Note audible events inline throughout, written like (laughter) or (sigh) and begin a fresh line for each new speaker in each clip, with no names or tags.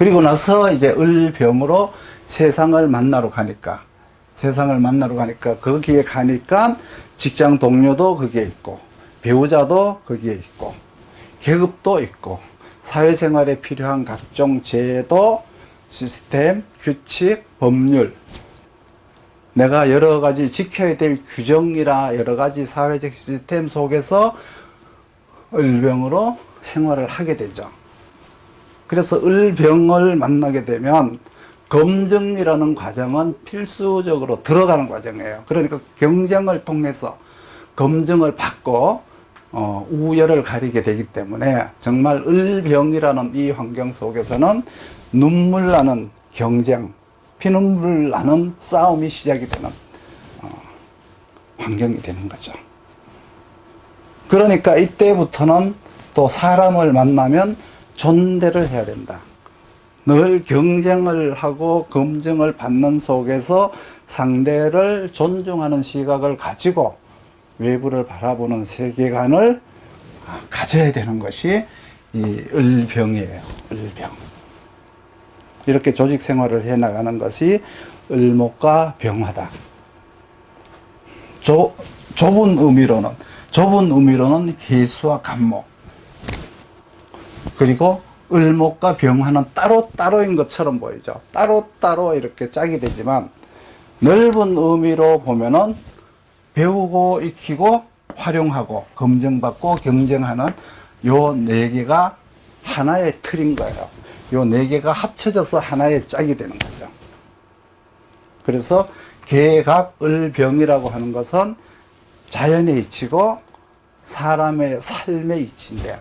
그리고 나서 이제 을병으로 세상을 만나러 가니까 세상을 만나러 가니까 거기에 가니까 직장 동료도 거기에 있고 배우자도 거기에 있고 계급도 있고 사회생활에 필요한 각종 제도, 시스템, 규칙, 법률 내가 여러 가지 지켜야 될 규정이라 여러 가지 사회적 시스템 속에서 을병으로 생활을 하게 되죠. 그래서 을병을 만나게 되면 검증이라는 과정은 필수적으로 들어가는 과정이에요. 그러니까 경쟁을 통해서 검증을 받고 어, 우열을 가리게 되기 때문에 정말 을병이라는 이 환경 속에서는 눈물 나는 경쟁, 피눈물 나는 싸움이 시작이 되는 어, 환경이 되는 거죠. 그러니까 이때부터는 또 사람을 만나면 존대를 해야 된다. 늘 경쟁을 하고 검증을 받는 속에서 상대를 존중하는 시각을 가지고 외부를 바라보는 세계관을 아, 가져야 되는 것이 이 을병이에요. 을병. 이렇게 조직 생활을 해 나가는 것이 을목과 병화다. 조, 좁은 의미로는 좁은 의미로는 개수와 간목 그리고 을목과 병화는 따로 따로인 것처럼 보이죠. 따로 따로 이렇게 짝이 되지만 넓은 의미로 보면은 배우고 익히고 활용하고 검증받고 경쟁하는 요 네 개가 하나의 틀인 거예요. 요 네 개가 합쳐져서 하나의 짝이 되는 거죠. 그래서 개갑을병이라고 하는 것은 자연의 이치고 사람의 삶의 이치인데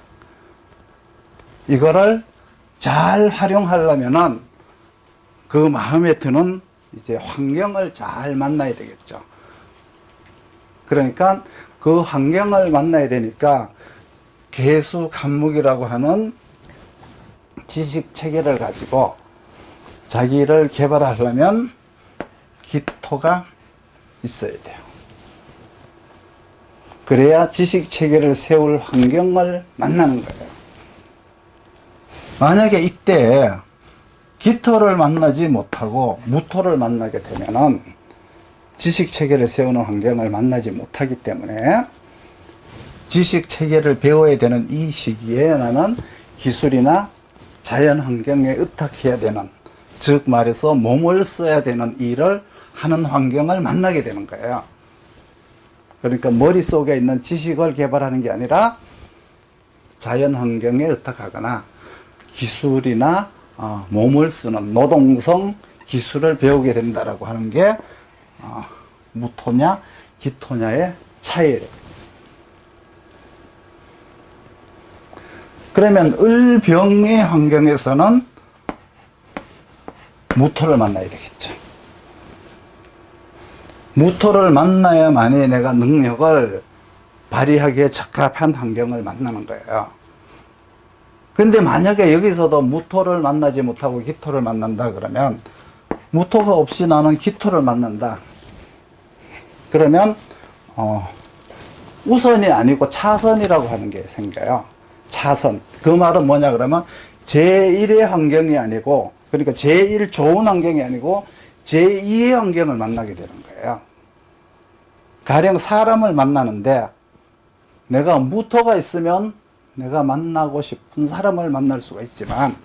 이거를 잘 활용하려면은 그 마음에 드는 이제 환경을 잘 만나야 되겠죠. 그러니까 그 환경을 만나야 되니까 개수 감목이라고 하는 지식 체계를 가지고 자기를 개발하려면 기토가 있어야 돼요. 그래야 지식 체계를 세울 환경을 만나는 거예요. 만약에 이때 기토를 만나지 못하고 무토를 만나게 되면은 지식 체계를 세우는 환경을 만나지 못하기 때문에 지식 체계를 배워야 되는 이 시기에 나는 기술이나 자연 환경에 의탁해야 되는 즉 말해서 몸을 써야 되는 일을 하는 환경을 만나게 되는 거예요. 그러니까 머릿속에 있는 지식을 개발하는 게 아니라 자연 환경에 의탁하거나 기술이나 어, 몸을 쓰는 노동성 기술을 배우게 된다라고 하는 게 어, 무토냐 기토냐의 차이예요. 그러면 을병의 환경에서는 무토를 만나야 되겠죠. 무토를 만나야만이 내가 능력을 발휘하기에 적합한 환경을 만나는 거예요. 근데 만약에 여기서도 무토를 만나지 못하고 기토를 만난다 그러면 무토가 없이 나는 기토를 만난다. 그러면 어, 우선이 아니고 차선이라고 하는 게 생겨요. 차선. 그 말은 뭐냐 그러면 제1의 환경이 아니고 그러니까 제1 좋은 환경이 아니고 제2의 환경을 만나게 되는 거예요. 가령 사람을 만나는데 내가 무토가 있으면 내가 만나고 싶은 사람을 만날 수가 있지만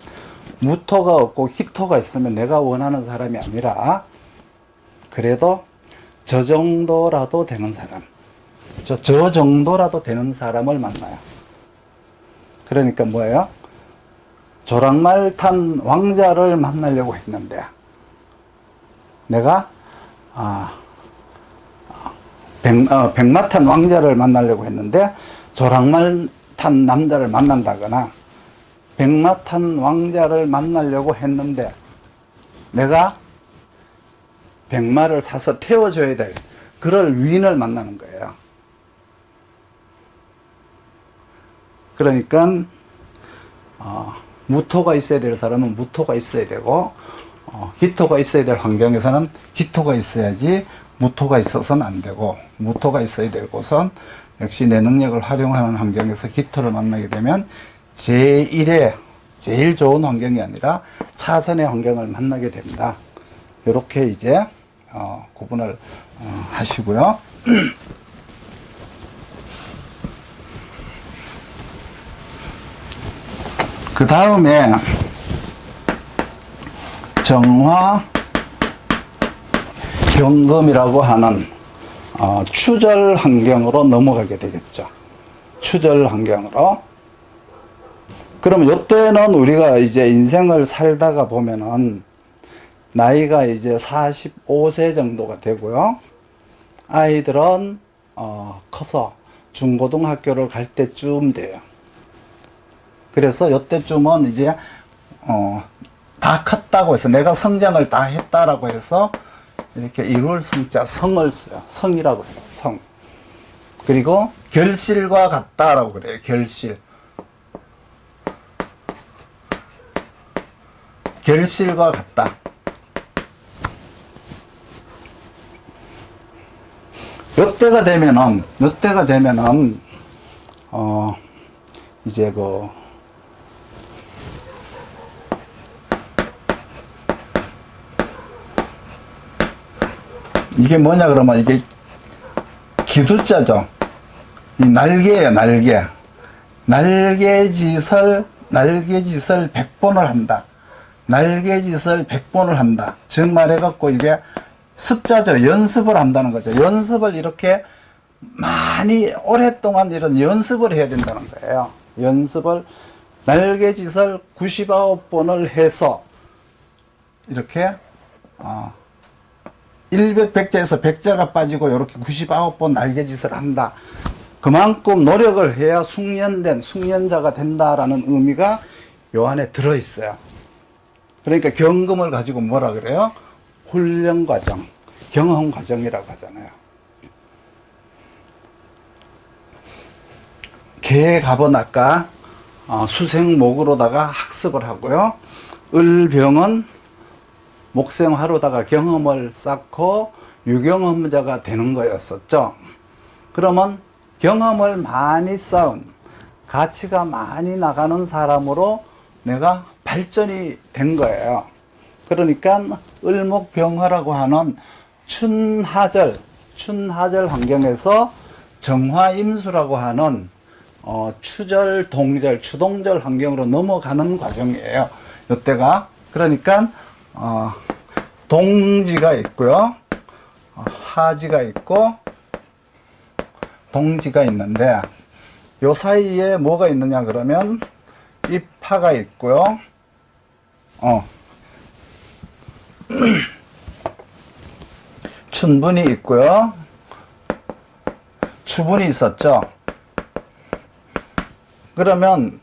무토가 없고 히토가 있으면 내가 원하는 사람이 아니라 그래도 저 정도라도 되는 사람 저, 저 정도라도 되는 사람을 만나요 그러니까 뭐예요? 조랑말 탄 왕자를 만나려고 했는데 내가 아, 백, 어, 백마탄 왕자를 만나려고 했는데 조랑말 탄 남자를 만난다거나 백마탄 왕자를 만나려고 했는데 내가 백마를 사서 태워줘야 될 그럴 위인을 만나는 거예요. 그러니까 어, 무토가 있어야 될 사람은 무토가 있어야 되고 어, 기토가 있어야 될 환경에서는 기토가 있어야지 무토가 있어서는 안 되고 무토가 있어야 될 곳은 역시 내 능력을 활용하는 환경에서 기토를 만나게 되면 제1의 제일 좋은 환경이 아니라 차선의 환경을 만나게 됩니다. 이렇게 이제 어, 구분을 어, 하시고요. (clears throat) 그 다음에 정화 경금이라고 하는 어, 추절 환경으로 넘어가게 되겠죠. 추절 환경으로. 그러면 이때는 우리가 이제 인생을 살다가 보면은 나이가 이제 45세 정도가 되고요. 아이들은 어, 커서 중고등학교를 갈 때쯤 돼요. 그래서 이때쯤은 이제 어, 다 컸다고 해서 내가 성장을 다 했다라고 해서 이렇게 이룰 성자 성을 써요. 성이라고 해요. 성. 그리고 결실과 같다라고 그래요. 결실. 결실과 같다. 요때가 되면은 요때가 되면은 어 이제 그 이게 뭐냐 그러면 이게 기두자죠. 이 날개예요, 날개. 날개짓을 날개짓을 100번을 한다. 날개짓을 100번을 한다. 즉 말해 갖고 이게 습자죠. 연습을 한다는 거죠. 연습을 이렇게 많이 오랫동안 이런 연습을 해야 된다는 거예요. 연습을 날개짓을 99번을 해서 이렇게 어 100, 100자에서 100자가 빠지고 이렇게 99번 날개짓을 한다. 그만큼 노력을 해야 숙련된 숙련자가 된다라는 의미가 요 안에 들어 있어요. 그러니까 경금을 가지고 뭐라 그래요? 훈련 과정, 경험 과정이라고 하잖아요. 개갑은 아까 어, 수생목으로다가 학습을 하고요. 을병은 목생화로다가 경험을 쌓고 유경험자가 되는 거였었죠. 그러면 경험을 많이 쌓은 가치가 많이 나가는 사람으로 내가 발전이 된 거예요. 그러니까 을목병화라고 하는 춘하절, 춘하절 환경에서 정화임수라고 하는 어, 추절, 동절, 추동절 환경으로 넘어가는 과정이에요. 이때가 그러니까 어, 동지가 있고요, 어, 하지가 있고 동지가 있는데 요 사이에 뭐가 있느냐 그러면 입하가 있고요. 어. (clears throat) 춘분이 있고요. 추분이 있었죠. 그러면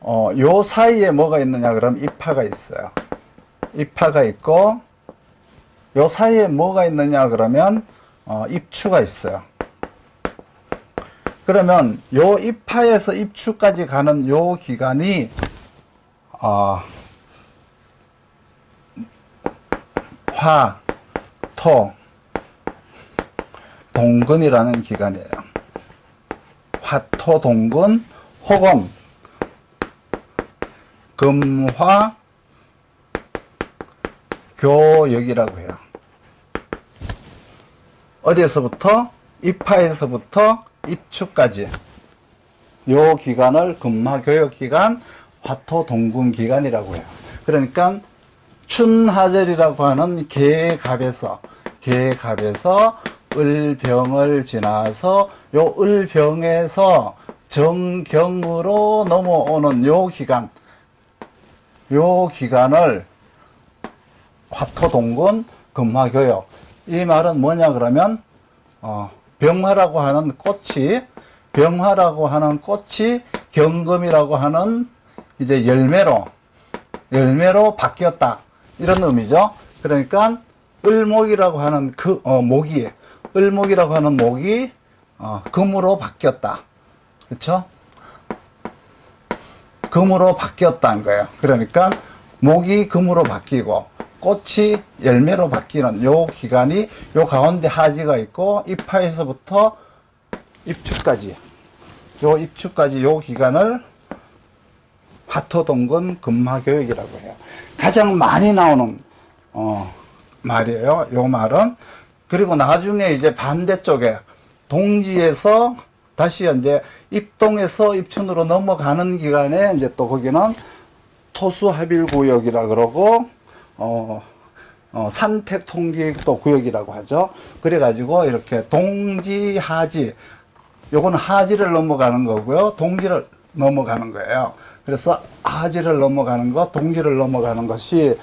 어, 요 사이에 뭐가 있느냐 그러면 입하가 있어요. 입하가 있고 요 사이에 뭐가 있느냐 그러면 어, 입추가 있어요. 그러면 요 입하에서 입추까지 가는 요 기간이 어, 화, 토, 동근이라는 기간이에요. 화, 토, 동근 혹은 금화, 교역이라고 해요. 어디에서부터? 입하에서부터 입추까지. 요 기간을 금화교역 기간, 화토 동군 기간이라고 해요. 그러니까 춘하절이라고 하는 계갑에서 계갑에서 을병을 지나서 요 을병에서 정경으로 넘어오는 요 기간 요 기간을 화토동군 금화교역 이 말은 뭐냐 그러면 어, 병화라고 하는 꽃이 병화라고 하는 꽃이 경금이라고 하는 이제 열매로 열매로 바뀌었다 이런 의미죠. 그러니까 을목이라고 하는 그 어, 목이 을목이라고 하는 목이 어, 금으로 바뀌었다. 그렇죠? 금으로 바뀌었다는 거예요. 그러니까 목이 금으로 바뀌고 꽃이 열매로 바뀌는 요 기간이 요 가운데 하지가 있고 입하에서부터 입추까지 요 입추까지 요 기간을 화토동건 금화교육이라고 해요. 가장 많이 나오는 어, 말이에요. 요 말은 그리고 나중에 이제 반대쪽에 동지에서 다시 이제 입동에서 입춘으로 넘어가는 기간에 이제 또 거기는 토수합일구역이라 그러고 어, 어, 산택통기도 구역이라고 하죠. 그래가지고 이렇게 동지 하지 요거는 하지를 넘어가는 거고요. 동지를 넘어가는 거예요. 그래서 하지를 넘어가는 것, 동지를 넘어가는 것이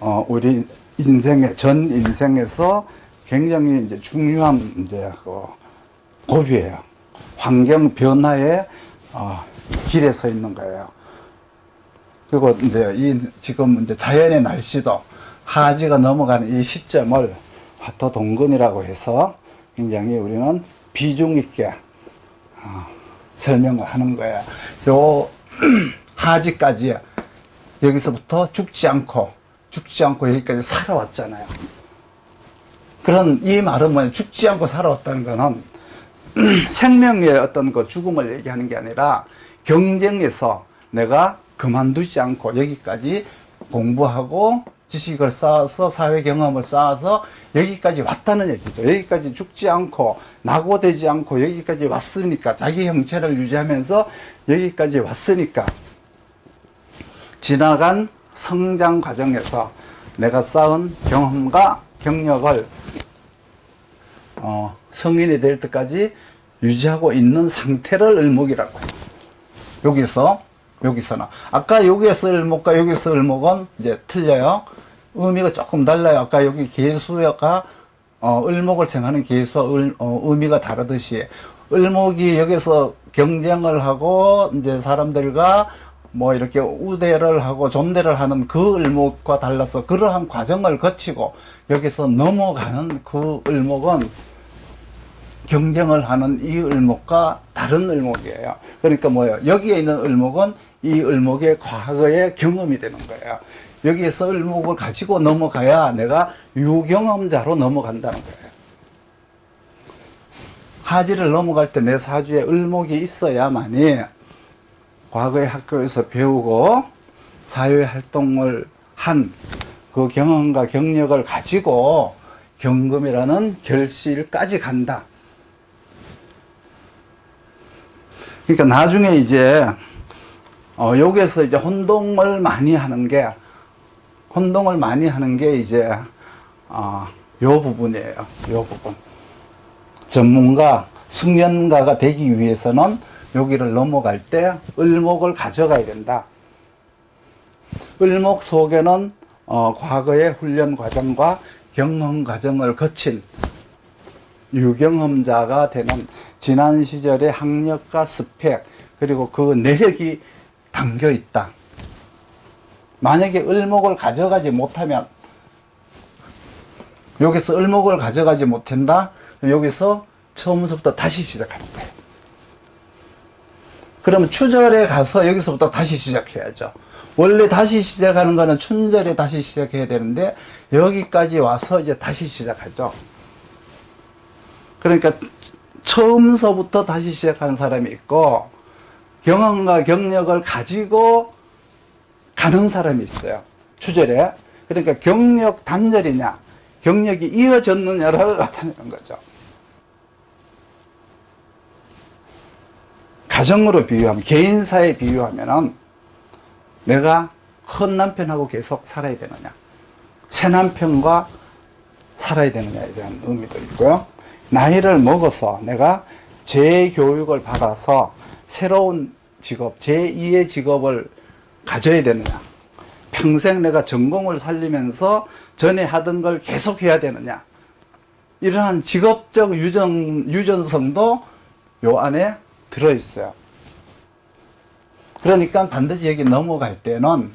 어, 우리 인생의 전 인생에서 굉장히 이제 중요한 이제 그 고비예요. 환경 변화의 어, 길에 서 있는 거예요. 그리고 이제 이 지금 이제 자연의 날씨도 하지가 넘어가는 이 시점을 화토 동근이라고 해서 굉장히 우리는 비중 있게 어, 설명을 하는 거예요. 요 (clears throat) 하지까지 여기서부터 죽지 않고 죽지 않고 여기까지 살아왔잖아요. 그런 이 말은 뭐냐 죽지 않고 살아왔다는 거는 (clears throat) 생명의 어떤 그 죽음을 얘기하는 게 아니라 경쟁에서 내가 그만두지 않고 여기까지 공부하고 지식을 쌓아서 사회 경험을 쌓아서 여기까지 왔다는 얘기죠. 여기까지 죽지 않고 낙오되지 않고 여기까지 왔으니까 자기 형체를 유지하면서 여기까지 왔으니까 지나간 성장 과정에서 내가 쌓은 경험과 경력을 어, 성인이 될 때까지 유지하고 있는 상태를 을목이라고 해요. 여기서 여기서는 아까 여기에서 을목과 여기서 을목은 이제 틀려요. 의미가 조금 달라요. 아까 여기 개수가 어, 을목을 생각하는 개수와 을, 어, 의미가 다르듯이 을목이 여기서 경쟁을 하고 이제 사람들과 뭐 이렇게 우대를 하고 존대를 하는 그 을목과 달라서 그러한 과정을 거치고 여기서 넘어가는 그 을목은 경쟁을 하는 이 을목과 다른 을목이에요. 그러니까 뭐예요? 여기에 있는 을목은 이 을목의 과거의 경험이 되는 거예요. 여기에서 을목을 가지고 넘어가야 내가 유경험자로 넘어간다는 거예요. 하지를 넘어갈 때 내 사주에 을목이 있어야만이 과거의 학교에서 배우고 사회 활동을 한 그 경험과 경력을 가지고 경금이라는 결실까지 간다. 그러니까 나중에 이제 어 여기에서 이제 혼동을 많이 하는 게 혼동을 많이 하는 게 이제 어 요 부분이에요. 요 부분. 전문가 숙련가가 되기 위해서는 여기를 넘어갈 때 을목을 가져가야 된다. 을목 속에는 어, 과거의 훈련 과정과 경험 과정을 거친 유경험자가 되는 지난 시절의 학력과 스펙 그리고 그 내력이 담겨 있다. 만약에 을목을 가져가지 못하면 여기서 을목을 가져가지 못한다. 여기서 처음부터 다시 시작하는 거예요. 그러면 추절에 가서 여기서부터 다시 시작해야죠. 원래 다시 시작하는 거는 춘절에 다시 시작해야 되는데 여기까지 와서 이제 다시 시작하죠. 그러니까 처음서부터 다시 시작하는 사람이 있고 경험과 경력을 가지고 가는 사람이 있어요. 추절에. 그러니까 경력 단절이냐, 경력이 이어졌느냐를 (laughs) 나타내는 거죠. 가정으로 비유하면, 개인사에 비유하면은 내가 헌 남편하고 계속 살아야 되느냐, 새 남편과 살아야 되느냐에 대한 의미도 있고요. 나이를 먹어서 내가 재교육을 받아서 새로운 직업, 제2의 직업을 가져야 되느냐. 평생 내가 전공을 살리면서 전에 하던 걸 계속 해야 되느냐. 이러한 직업적 유전, 유전성도 요 안에 들어있어요. 그러니까 반드시 여기 넘어갈 때는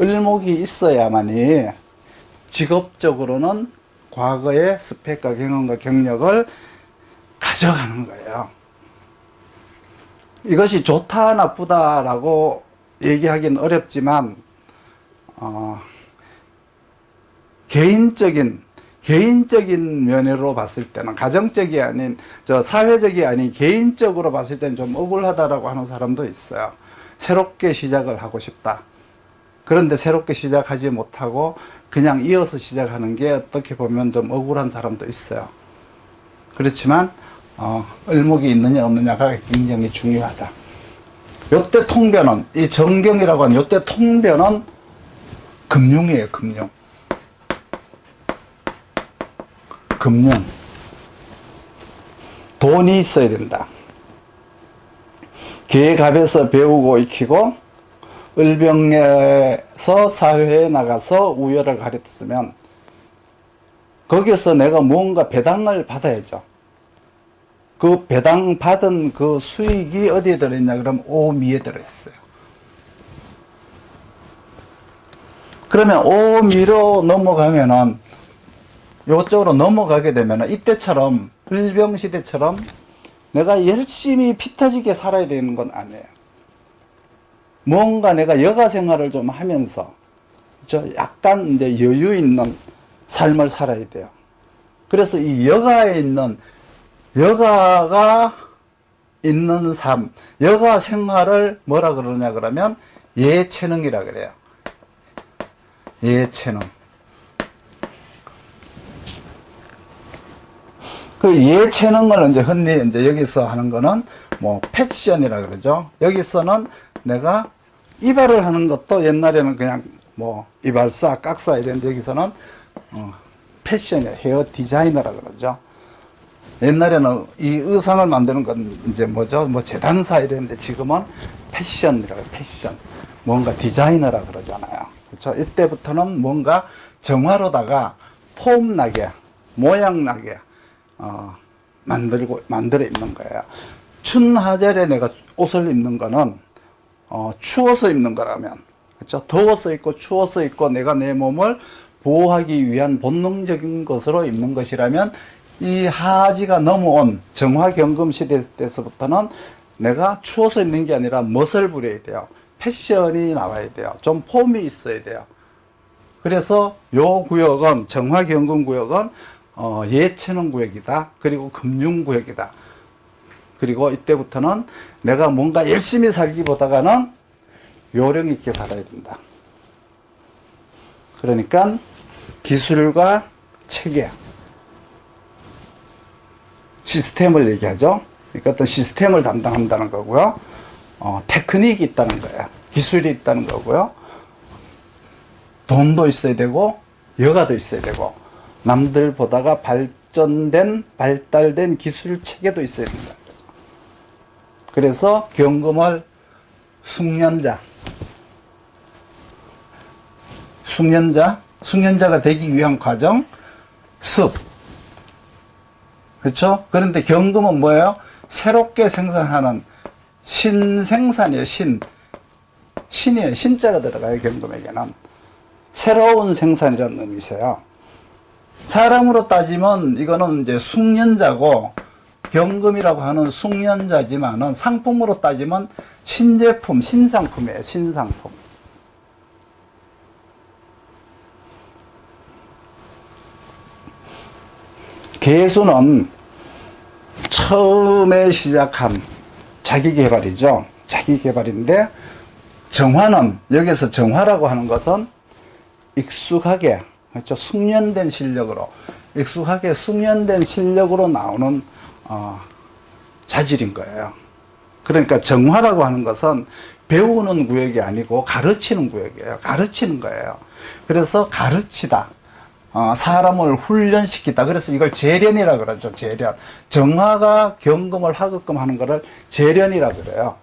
을목이 있어야만이 직업적으로는 과거의 스펙과 경험과 경력을 가져가는 거예요. 이것이 좋다, 나쁘다라고 얘기하기는 어렵지만, 어, 개인적인, 개인적인 면으로 봤을 때는, 가정적이 아닌, 저 사회적이 아닌 개인적으로 봤을 때는 좀 억울하다라고 하는 사람도 있어요. 새롭게 시작을 하고 싶다. 그런데 새롭게 시작하지 못하고 그냥 이어서 시작하는 게 어떻게 보면 좀 억울한 사람도 있어요. 그렇지만 어, 을목이 있느냐 없느냐가 굉장히 중요하다. 요때 통변은 이 정경이라고 하는 요때 통변은 금융이에요, 금융. 금융. 돈이 있어야 된다. 계갑에서 배우고 익히고 을병에서 사회에 나가서 우열을 가렸으면 거기서 내가 무언가 배당을 받아야죠. 그 배당 받은 그 수익이 어디에 들어있냐 그러면 오미에 들어있어요. 그러면 오미로 넘어가면은 요쪽으로 넘어가게 되면은 이때처럼 불병 시대처럼 내가 열심히 피 터지게 살아야 되는 건 아니에요. 뭔가 내가 여가 생활을 좀 하면서 저 약간 이제 여유 있는 삶을 살아야 돼요. 그래서 이 여가에 있는 여가가 있는 삶, 여가 생활을 뭐라 그러냐 그러면 예체능이라 그래요. 예체능. 그 예체능을 이제 흔히 이제 여기서 하는 거는 뭐 패션이라 그러죠. 여기서는 내가 이발을 하는 것도 옛날에는 그냥 뭐 이발사, 깍사 이랬는데 여기서는 어, 패션이야. 헤어 디자이너라 그러죠. 옛날에는 이 의상을 만드는 건 이제 뭐죠? 뭐 재단사 이랬는데 지금은 패션이라고. 패션. 뭔가 디자이너라 그러잖아요. 그렇죠? 이때부터는 뭔가 정화로다가 폼 나게, 모양 나게, 어, 만들고, 만들어 입는 거예요. 춘하절에 내가 옷을 입는 거는, 어, 추워서 입는 거라면, 그렇죠? 더워서 입고 추워서 입고 내가 내 몸을 보호하기 위한 본능적인 것으로 입는 것이라면 이 하지가 넘어온 정화경금 시대 때서부터는 내가 추워서 입는 게 아니라 멋을 부려야 돼요. 패션이 나와야 돼요. 좀 폼이 있어야 돼요. 그래서 요 구역은 정화경금 구역은 어, 예체능 구역이다. 그리고 금융 구역이다. 그리고 이때부터는 내가 뭔가 열심히 살기보다가는 요령 있게 살아야 된다. 그러니까 기술과 체계, 시스템을 얘기하죠. 그러니까 어떤 시스템을 담당한다는 거고요. 어, 테크닉이 있다는 거예요. 기술이 있다는 거고요. 돈도 있어야 되고, 여가도 있어야 되고, 남들 보다가 발전된, 발달된 기술 체계도 있어야 된다. 그래서 경금을 숙련자, 숙련자, 숙련자가 되기 위한 과정, 습. 그렇죠? 그런데 경금은 뭐예요? 새롭게 생산하는 신생산이에요, 신. 신이에요. 신자가 들어가요, 경금에게는. 새로운 생산이라는 의미세요. 사람으로 따지면 이거는 이제 숙련자고 경금이라고 하는 숙련자지만은 상품으로 따지면 신제품, 신상품이에요, 신상품. 개수는 처음에 시작한 자기 개발이죠. 자기 개발인데 정화는 여기서 정화라고 하는 것은 익숙하게 그렇죠. 숙련된 실력으로 익숙하게 숙련된 실력으로 나오는 어, 자질인 거예요. 그러니까 정화라고 하는 것은 배우는 구역이 아니고 가르치는 구역이에요. 가르치는 거예요. 그래서 가르치다. 어, 사람을 훈련시키다. 그래서 이걸 재련이라 그러죠. 재련. 정화가 경금을 하급금 하는 거를 재련이라 그래요.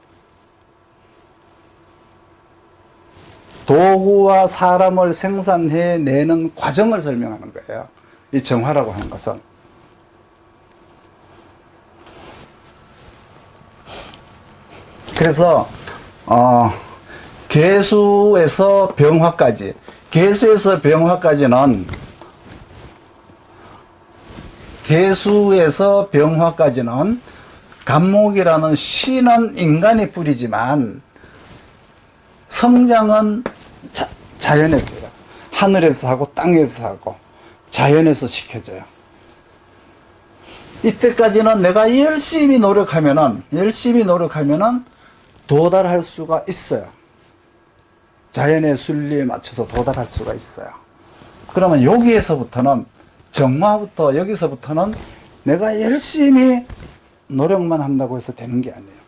도구와 사람을 생산해 내는 과정을 설명하는 거예요. 이 정화라고 하는 것은. 그래서 어, 개수에서 병화까지, 개수에서 병화까지는 개수에서 병화까지는 간목이라는 신은 인간이 뿌리지만 성장은 자, 자연에서 요. 하늘에서 하고 땅에서 하고 자연에서 시켜져요. 이때까지는 내가 열심히 노력하면은 열심히 노력하면은 도달할 수가 있어요. 자연의 순리에 맞춰서 도달할 수가 있어요. 그러면 여기에서부터는 정화부터 여기서부터는 내가 열심히 노력만 한다고 해서 되는 게 아니에요.